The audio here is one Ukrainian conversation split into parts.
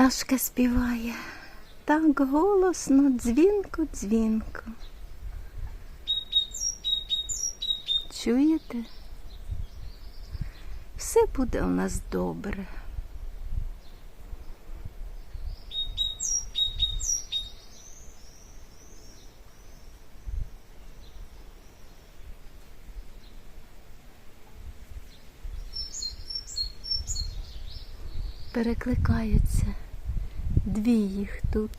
пташка співає так голосно, дзвінко, дзвінко. Чуєте? Все буде у нас добре. Перекликаються дві їх тут.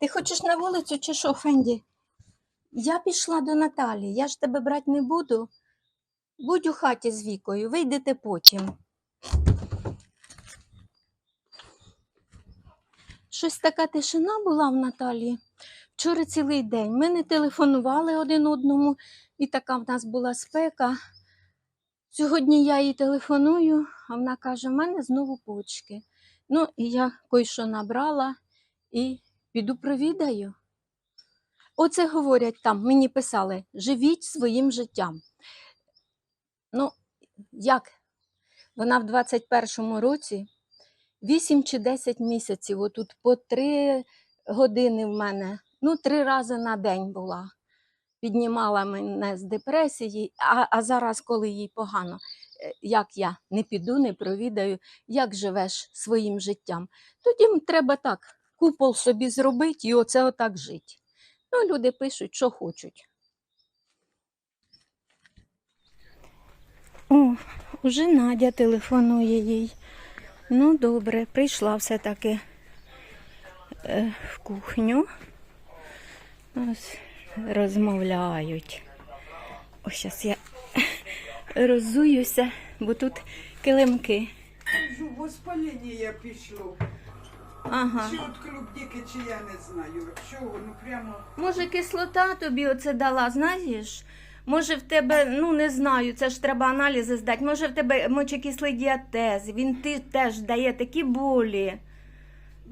Ти хочеш на вулицю чи що, Фенді? Я пішла до Наталі, я ж тебе брати не буду. Будь у хаті з вікою, вийдете потім. Щось така тишина була в Наталі. Вчора цілий день. Ми не телефонували один одному, і така в нас була спека. Сьогодні я їй телефоную, а вона каже: в мене знову почки. Ну, і я кое-що набрала і піду провідаю. Оце говорять там, мені писали, живіть своїм життям. Ну, як? Вона в 21-му році 8 чи 10 місяців, отут по 3 години в мене, ну, три рази на день була. Піднімала мене з депресії, а, а зараз, коли їй погано, е, як я не піду, не провідаю, як живеш своїм життям. Тоді треба так, купол собі зробити і оце отак жити. Ну, люди пишуть, що хочуть. О, уже Надя телефонує їй. Ну, добре, прийшла все-таки е, в кухню. Ось розмовляють. Ось зараз я розуюся, бо тут килимки. Кажу, воспалення пішло. Ага. Чи от клубніки, чи я не знаю. Чого, ну прямо. Може, кислота тобі оце дала, знаєш? Може, в тебе, ну не знаю, це ж треба аналізи здати. Може, в тебе мочекислий діатез, він ти теж дає такі болі.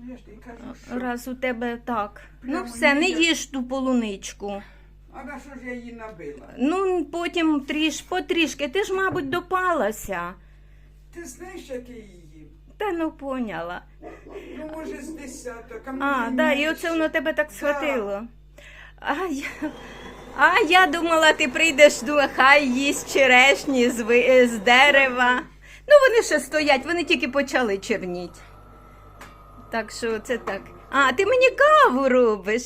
Ну, я ж тобі кажу, що. Раз у тебе так. Ну Прямо все, не їж ту полуничку. А на що ж я її набила? Ну, потім тріш, потрішки. Ти ж, мабуть, допалася. Ти знаєш, як я її їм? Та ну поняла. Ну, може, з десяток, а А, може, да, і менше. оце воно тебе так схватило. А я, а я думала, ти прийдеш, думала, хай їсть черешні з, ви- з дерева. Ну, вони ще стоять, вони тільки почали черніть. Так що це так. А, ти мені каву робиш,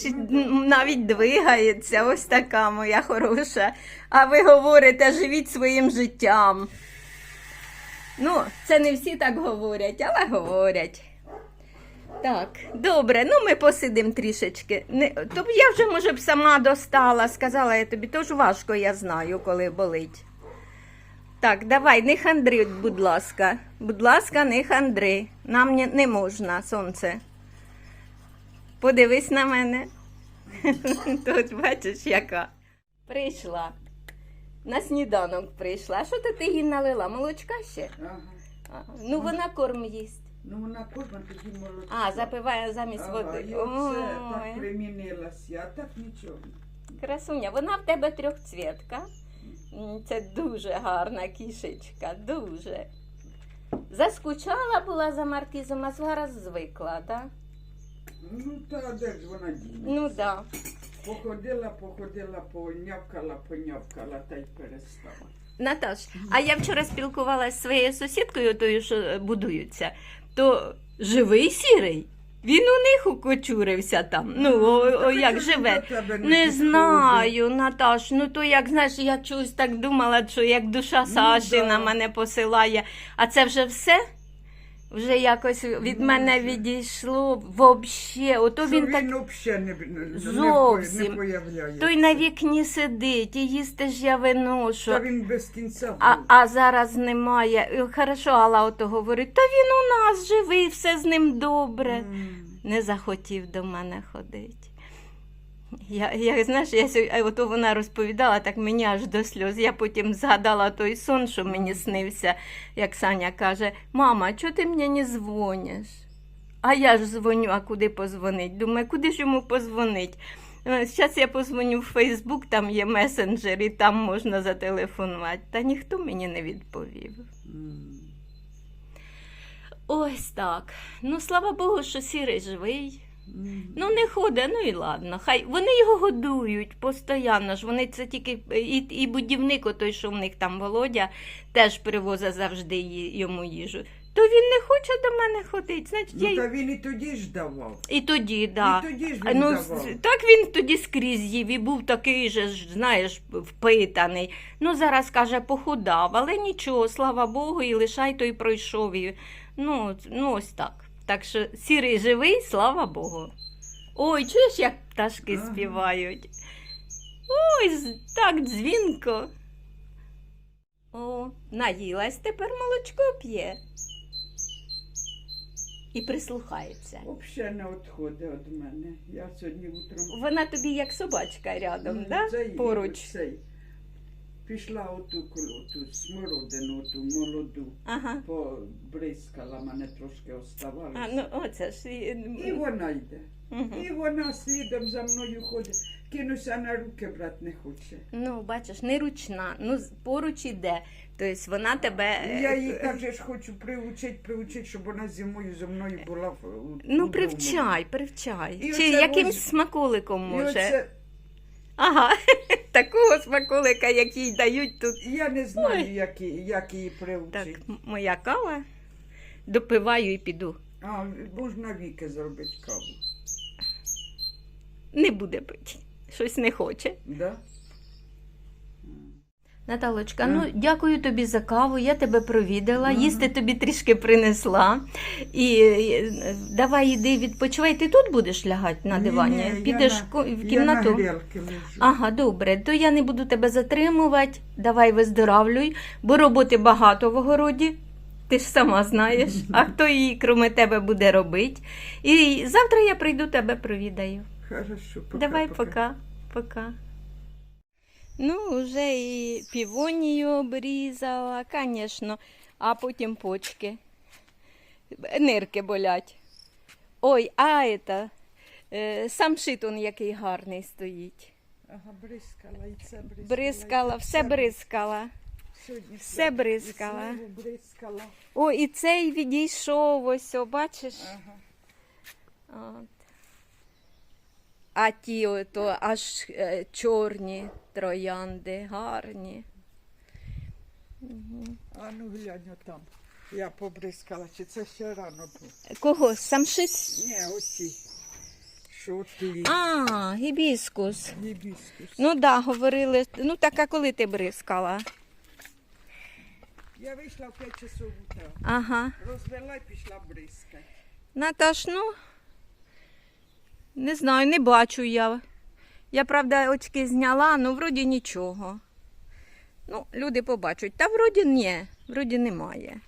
навіть двигається, ось така моя хороша. А ви говорите, живіть своїм життям. Ну, це не всі так говорять, але говорять. Так, добре, ну ми посидимо трішечки. Не, то я вже, може б, сама достала, сказала я тобі, то ж важко я знаю, коли болить. Так, давай, не хандри, будь ласка. Будь ласка, не хандри. Нам не, можна, сонце. Подивись на мене. Тут бачиш, яка. Прийшла. На сніданок прийшла. А що ти, ти їй налила? Молочка ще? Ага. Ну, вона корм їсть. Ну, вона кожна тоді молодця. А, запиває замість Ага, води. оце Ой, так примінилася, а так нічого. красуня, вона в тебе трьохцвітка. Це дуже гарна кішечка, дуже. Заскучала була за маркізом, а зараз звикла, так? Ну, та де ж вона діє? Ну так. Да. Походила, походила, понявкала, понявкала та й перестала. Наташ, а я вчора спілкувалася з своєю сусідкою, тою, що е, будуються, то живий сірий. Він у них укочурився там. Ну, о, о, як живе. Не знаю, Наташ. Ну то як знаєш, я чогось так думала, що як душа Ну, да. на мене посилає. А це вже все? Вже якось від Ну, мене вже. відійшло взагалі. Ото він так. взагалі не, не, Зовсім. не появляється. Той на вікні сидить, і їсти ж я виношу. Та він без кінця був. А, а зараз немає. І Хорошо, Алла ото говорить, та він у нас живий, все з ним добре. М. Не захотів до мене ходити. Я, я знаєш, я ото вона розповідала, так мені аж до сльоз. Я потім згадала той сон, що мені снився, як Саня каже: Мама, чого ти мені не дзвониш? А я ж дзвоню, а куди позвонить? Думаю, куди ж йому позвонить? Зараз я позвоню в Фейсбук, там є месенджер, і там можна зателефонувати. Та ніхто мені не відповів. Ось так. Ну, слава Богу, що сірий живий. Ну, не ходить, ну і ладно. Хай вони його годують постійно ж. Вони це тільки і, і будівник, отой, що в них там Володя, теж привозить завжди йому їжу. То він не хоче до мене ходити. Значить. Ну, й- та він і тоді ж давав. І тоді, да. І тоді ж він Ну, давав. так він тоді скрізь їв і був такий же, знаєш, впитаний. Ну, зараз каже, похудав, але нічого, слава Богу, і лишай той пройшов. І, ну, ну, ось так. Так що сірий живий, слава Богу. Ой, чуєш, як пташки Ага. співають? Ой, так дзвінко. О, наїлась, тепер молочко п'є. І прислухається. Взагалі не відходить від мене. Я сьогодні утром Вона тобі як собачка рядом, М, да? Поруч. Цей. Пішла оту коло, ту смородину, ту молоду, Ага. побризкала, мене трошки оставалося. А, ну оце ж. і- І вона йде. Мгм. І вона слідом за мною ходить. Кинуся на руки, брат не хоче. Ну, бачиш, не ручна, ну поруч іде. Тобто вона тебе. е, Я їй каже, ж хочу приучити, приучити, щоб вона зимою зі мною була у- Ну, привчай, привчай. І Чи якимсь ось- смаколиком І може. оце, Ага, такого смаколика, який дають тут. я не знаю, Ой. як, її- як її Так, м- моя кава. Допиваю і піду. А, можна віки зробити каву. Не буде пити. Щось не хоче. Да? Наталочка, М. ну дякую тобі за каву. Я тебе провідала, Ага. їсти тобі трішки принесла. І е, давай іди відпочивай. Ти тут будеш лягати на Ні, дивані? ні, я Підеш на- в в Я на кімнату. Ага, добре. То я не буду тебе затримувати. Давай виздоравлюй, бо роботи багато в огороді. Ти ж сама знаєш, а хто її, кроме тебе, буде робити. І завтра я прийду тебе провідаю. Хорошо, пока, Давай, пока, пока. Ну, вже і півонію обрізала, звісно, а потім почки. Нирки болять. Ой, а это, е, сам шитон який гарний стоїть. Ага, бризкала, і це бризкала. Бризкала, все бризкала. Сьогодні все бризкала. бризкала. О, і цей відійшов, ось, о, бачиш? Ага. От. А ті ото аж е, чорні троянди, гарні. Мгм. А ну глянь там. Я побризкала, чи це ще рано було? Кого? Самшит? Ні, оці. Що ти? А, гібіскус. Гібіскус. Ну так, да, говорили. Ну так, а коли ти бризкала? Я вийшла в 5 часов утра. Ага. Розвела і пішла бризкати. Наташ, ну не знаю, не бачу я. Я, правда, очки зняла, ну вроді нічого. Ну, люди побачать. Та вроді ні, вроді немає.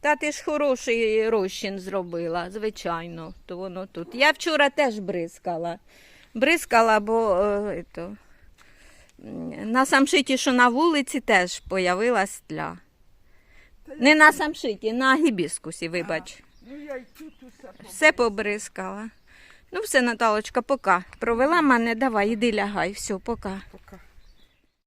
Та ти ж хороший розчин зробила, звичайно, то воно тут. Я вчора теж бризкала. Бризкала, бо е, то, на самшиті, що на вулиці, теж появилась тля. Не на самшиті, на гібіскусі, вибач. Ну Все побризкала. Ну, все, Наталочка, пока. Провела мене, давай, іди лягай. Все, пока. пока.